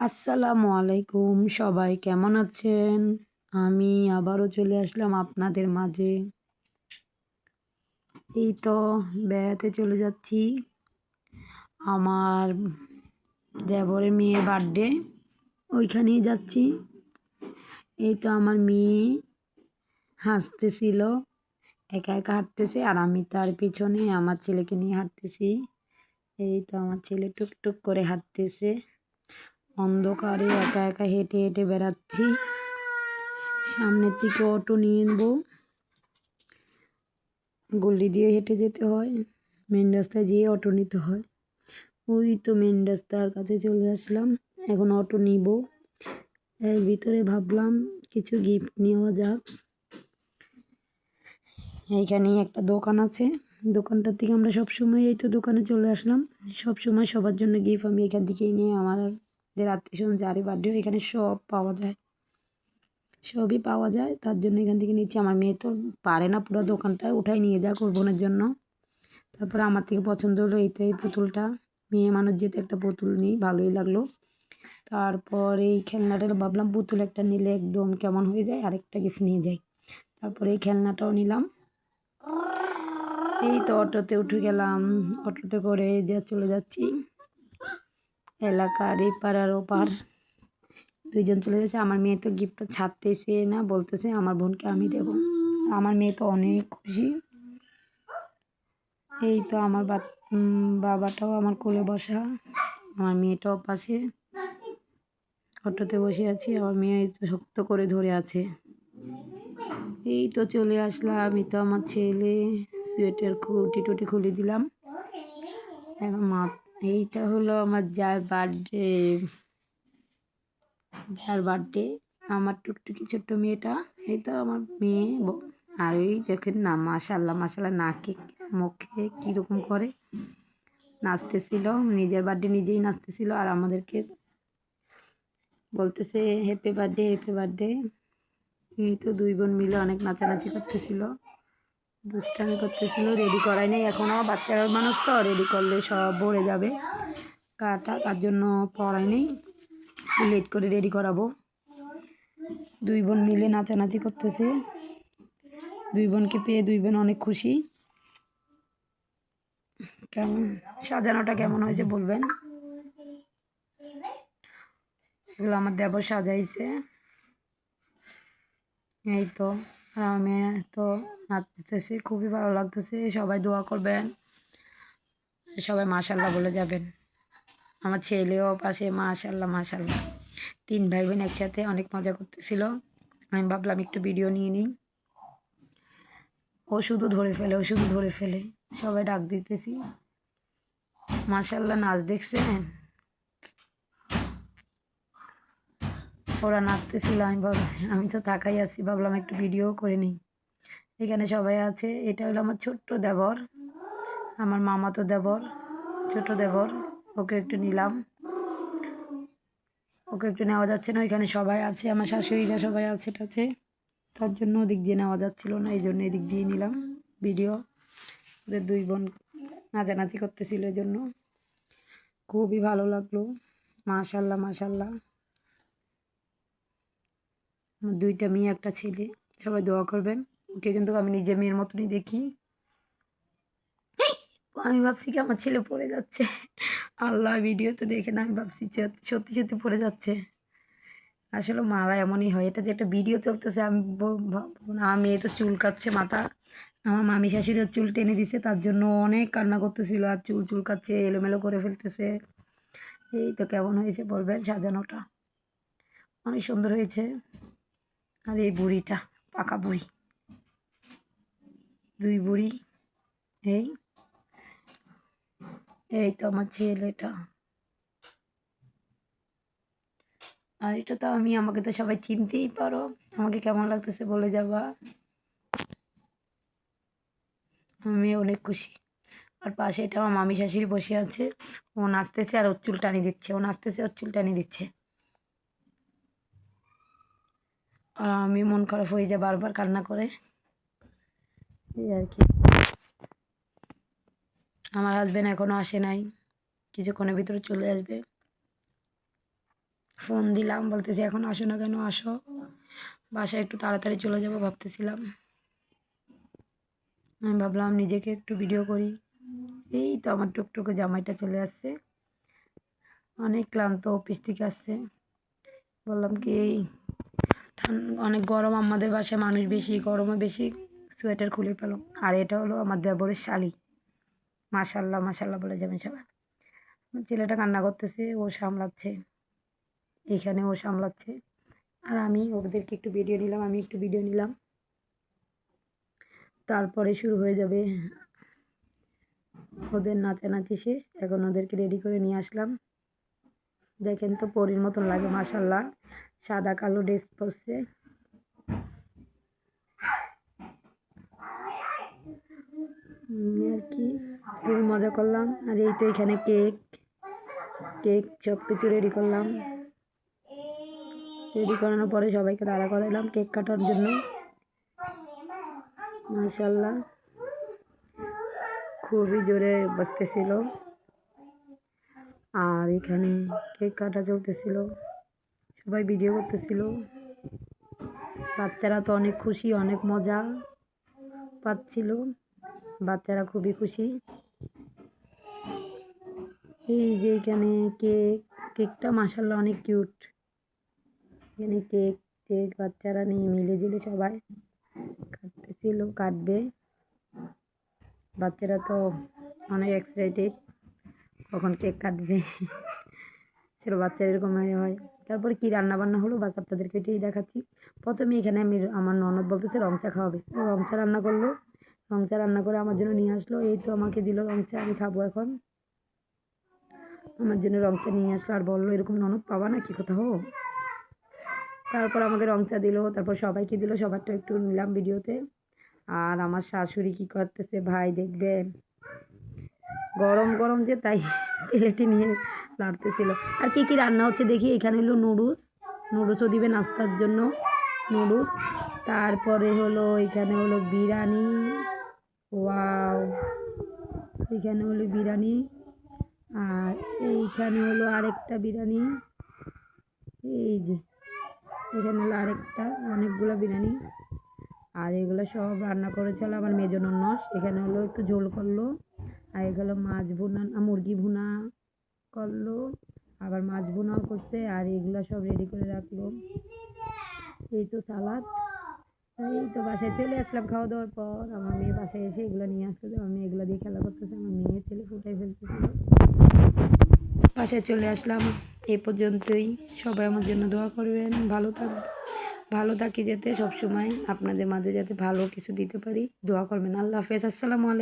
আসসালামু আলাইকুম, সবাই কেমন আছেন? আমি আবারও চলে আসলাম আপনাদের মাঝে। এই তো বেড়াতে চলে যাচ্ছি। আমার দেবরের মেয়ের বার্থডে, ওইখানেই যাচ্ছি। এই তো আমার মেয়ে হাসতেছিল, একা একা হাঁটতেছে আর আমি তার পিছনে আমার ছেলেকে নিয়ে হাঁটতেছি। এই তো আমার ছেলে টুকটুক করে হাঁটতেছে। অন্ধকারে একা একা হেঁটে হেঁটে বেড়াচ্ছি। সামনের দিকে অটো নিয়ে নেব। গলি দিয়ে হেঁটে যেতে হয়। মেন রাস্তায় যেয়ে অটো নিতে হয়। ওই তো মেন রাস্তার কাছে চলে আসলাম। এখন অটো নিব। এর ভিতরে ভাবলাম কিছু গিফট নেওয়া যাক। এইখানেই একটা দোকান আছে। দোকানটার থেকে আমরা সবসময় এই তো দোকানে চলে আসলাম। সবসময় সবার জন্য গিফট আমি এখান থেকেই নিয়ে আমার যাদের আত্মীয় যারই বার্থডে এখানে সব পাওয়া যায়। সবই পাওয়া যায়, তার জন্য এখান থেকে নিচ্ছি। আমার মেয়ে তো পারে না পুরো দোকানটা, উঠাই নিয়ে যায় বোনের জন্য। তারপরে আমার থেকে পছন্দ হলো এইটা, এই পুতুলটা। মেয়ে মানুষ যেহেতু একটা পুতুল নিই, ভালোই লাগল। তারপর এই খেলনাটা ভাবলাম পুতুল একটা নিলে একদম কেমন হয়ে যায়, আরেকটা গিফট নিয়ে যাই। তারপরে এই খেলনাটাও নিলাম। এই তো অটোতে উঠে গেলাম, অটোতে করে যা চলে যাচ্ছি। এলাকার এই পাড়ার ওপার দুইজন চলে যাচ্ছে আমার মেয়ে তো গিফটটা ছাড়তেছে না, বলতেছে আমার বোনকে আমি দেব। আমার মেয়ে তো অনেক খুশি। এই তো আমার বাবাটাও আমার কোলে বসা। আমার মেয়েটাও পাশে। অটোতে বসে আছি, আমার মেয়ে শক্ত করে ধরে আছে। এই তো চলে আসলাম আমি তো আমার ছেলে। সোয়েটার খুঁটি টুটি খুলে দিলাম। এখন মা এইটা হলো আমার যার বার্থডে যার বার্থডে আমার টুকটুকি ছোট্ট মেয়েটা এই তো আমার মেয়ে আর ওই দেখেন না মাশাল্লাহ মাশাল্লাহ নাকে মুখে কীরকম করে নাচতেছিল, নিজের বার্থডে নিজেই নাচতেছিল, আর আমাদেরকে বলতেছে হ্যাপি বার্থডে হ্যাপি বার্থডে এই তো দুই বোন মিলে অনেক নাচানাচি করতেছিল। দুষ্টামি করতেছিল রেডি করাই নেই এখনও বাচ্চারা মানুষ তো রেডি করলে সব ভরে যাবে। কাটা তার জন্য পড়াই নেই লেট করে রেডি করাবো। দুই বোন মিলে নাচানাচি করতেছে। দুই বোনকে পেয়ে দুই বোন অনেক খুশি। কেমন? সাজানোটা কেমন হয়েছে বলবেন? এগুলো আমার দেবর সাজাইছে। এই তো। আর আমি তো নাচতেছি, খুবই ভালো লাগতেছে। সবাই দোয়া করবেন। সবাই মাশাল্লাহ বলে যাবেন। আমার ছেলেও পাশে মাশাল্লাহ মাশাল্লাহ তিন ভাই বোন একসাথে অনেক মজা করতেছিল। আমি ভাবলাম একটু ভিডিও নিয়ে নিই। ও শুধু ধরে ফেলে, ও শুধু ধরে ফেলে। সবাই ডাক দিতেছি। মাশাল্লাহ নাচ দেখছেন? ওরা নাচতেছিল, আমি আমি তো তাকাই আছি, ভাবলাম একটু ভিডিও করে নিই। এখানে সবাই আছে, এটা হলো আমার ছোট্ট দেবর, আমার মামা তো দেবর ছোট দেবর, ওকে একটু নিলাম। ওকে একটু নেওয়া যাচ্ছে না, ওইখানে সবাই আছে, আমার শাশুড়িরা সবাই আছে টাছে তার জন্য ওদিক দিয়ে নেওয়া যাচ্ছিল না, এই জন্য এদিক দিয়ে নিলাম ভিডিও ওদের দুই বোন নাচানাচি করতেছিল, এই জন্য। খুবই ভালো লাগল, মাশাল্লাহ মাশাল্লাহ। আমার দুইটা মেয়ে, একটা ছেলে। সবাই দোয়া করবেন। ওকে কিন্তু আমি নিজের মেয়ের মতনই দেখি। আমি ভাবছি কি আমার ছেলে পড়ে যাচ্ছে। আল্লাহ ভিডিওতে দেখে না, আমি ভাবছি সত্যি সত্যি পড়ে যাচ্ছে। আসলে মারা এমনই হয়। এটা যে একটা ভিডিও চলতেছে, আমি আমি এই তো চুল কাচ্ছে মাথা। আমার মামি শাশুড়িও চুল টেনে দিছে, তার জন্য অনেক কান্না করতেছিল আর চুল চুল কাচ্ছে, এলোমেলো করে ফেলতেছে। এই তো কেমন হয়েছে বলবেন, সাজানোটা। অনেক সুন্দর হয়েছে। আর এই বুড়িটা, পাকা বুড়ি। দুই বুড়ি, এই এই তো আমার ছেলেটা। আর এটা তো আমি, আমাকে তো সবাই চিনতেই পারো। আমাকে কেমন লাগতেছে বলে যাবা। আমি অনেক খুশি। আর পাশে এটা আমার মামি শাশুড়ি বসে আছে। ও নাচতেছে আর ওর চুল টানি দিচ্ছে। ও নাচতেছে ওর চুল টানি দিচ্ছে। আর আমি মন খারাপ হয়ে যায় বারবার কান্না করে। এই আর কি। আমার হাজব্যান্ড এখনও আসে নাই। কিছুক্ষণের ভিতরে চলে আসবে। ফোন দিলাম, বলতেছি, এখন আসো না কেন? আসো। বাসায় একটু তাড়াতাড়ি চলে যাব, ভাবতেছিলাম। আমি ভাবলাম, নিজেকে একটু ভিডিও করি। এই তো আমার টুকটুকে জামাইটা চলে আসছে। অনেক ক্লান্ত অফিস থেকে আসছে। বললাম, কি এই ঠান- অনেক গরম আমাদের বাসায়, মানুষ বেশি, গরমে বেশি সোয়েটার খুলে পেল আর এটা হলো আমার দেবরের শালি। মাশাল্লাহ মাশাল্লাহ বলে যাবেন সবাই। ছেলেটা কান্না করতেছে, ও সামলাচ্ছে। এখানে ও সামলাচ্ছে। আর আমি ওদেরকে একটু ভিডিও নিলাম, আমি একটু ভিডিও নিলাম। তারপরে শুরু হয়ে যাবে। ওদের নাচানাচি শেষ। এখন ওদেরকে রেডি করে নিয়ে আসলাম। দেখেন তো পরীর মতন লাগে, মাশাল্লাহ। সাদা কালো ড্রেস পরছে আর কি? খুবই মজা করলাম। আর এই তো এখানে কেক। কেক সব কিছু রেডি করলাম। রেডি করানোর পরে সবাইকে দাঁড়া করালাম কেক কাটার জন্য। মাশাল্লাহ খুবই জোরে বাজতেছিল। আর এখানে কেক কাটা চলতেছিল। সবাই ভিডিও করতেছিল। বাচ্চারা তো অনেক খুশি, অনেক মজা পাচ্ছিল। বাচ্চারা খুবই খুশি। এই যে এখানে কেক কেকটা মাসাল্লাহ অনেক কিউট এখানে কেক কেক বাচ্চারা নিয়ে মিলে জিলে সবাই কাটতেছিল, কাটবে। বাচ্চারা তো অনেক এক্সাইটেড কখন কেক কাটবে। সেটা বাচ্চারা এরকম হয় তারপরে কি রান্না বান্না হলো? বা আপনাদেরকে এটাই দেখাচ্ছি। প্রথমে এখানে আমি আমার ননদ বলতেছে, রং চা খাওয়াবে। ও রং চা রান্না করল। রং চা রান্না করে আমার জন্য নিয়ে আসলো। এই তো আমাকে দিল রং চা, আমি খাব এখন। আমার জন্য রং চা নিয়ে আসলো আর বলল, এরকম ননদ পাবা না কি কোথাও? তারপর আমাকে রং চা দিল, তারপর সবাইকে দিল, সবারটা একটু নিলাম ভিডিওতে। আর আমার শাশুড়ি কি করতেছে ভাই দেখবে গরম গরম যে তাই প্লেটে নিয়ে লাড়তেছিল আর কি কি রান্না হচ্ছে দেখি, এখানে হলো নুডলস। নুডলসও দিবে নাস্তার জন্য। নুডলস। তারপরে হলো এখানে হলো বিরিয়ানি। ওয়াও। এখানে হলো বিরিয়ানি। আর এইখানে হলো আরেকটা বিরিয়ানি। এই যে, এখানে হলো আরেকটা, অনেকগুলো বিরিয়ানি। আর এগুলো সব রান্না করেছিল আমার মেজো ননস এখানে হলো একটু ঝোল করল। আর এগুলো মাছ ভুনা মুরগি ভুনা করল, আবার মাছ ভুনাও করছে, আর এগুলো সব রেডি করে রাখল। এই তো সালাদ। এই তো বাসায় চলে আসলাম খাওয়া দাওয়ার পর। আমার মেয়ে বাসায় এসে এগুলো নিয়ে আসতে মেয়ে এগুলো দিয়ে খেলা করতেছে। আমার মেয়ে ছেলে ফুটাই ফেলতেছিল বাসায় চলে আসলাম। এ পর্যন্তই। সবাই আমার জন্য দোয়া করবেন। ভালো থাক, ভালো থাকি যাতে সবসময় আপনাদের মাঝে যাতে ভালো কিছু দিতে পারি। দোয়া করবেন। আল্লাহ হাফেজ। আসসালামু আলাইকুম।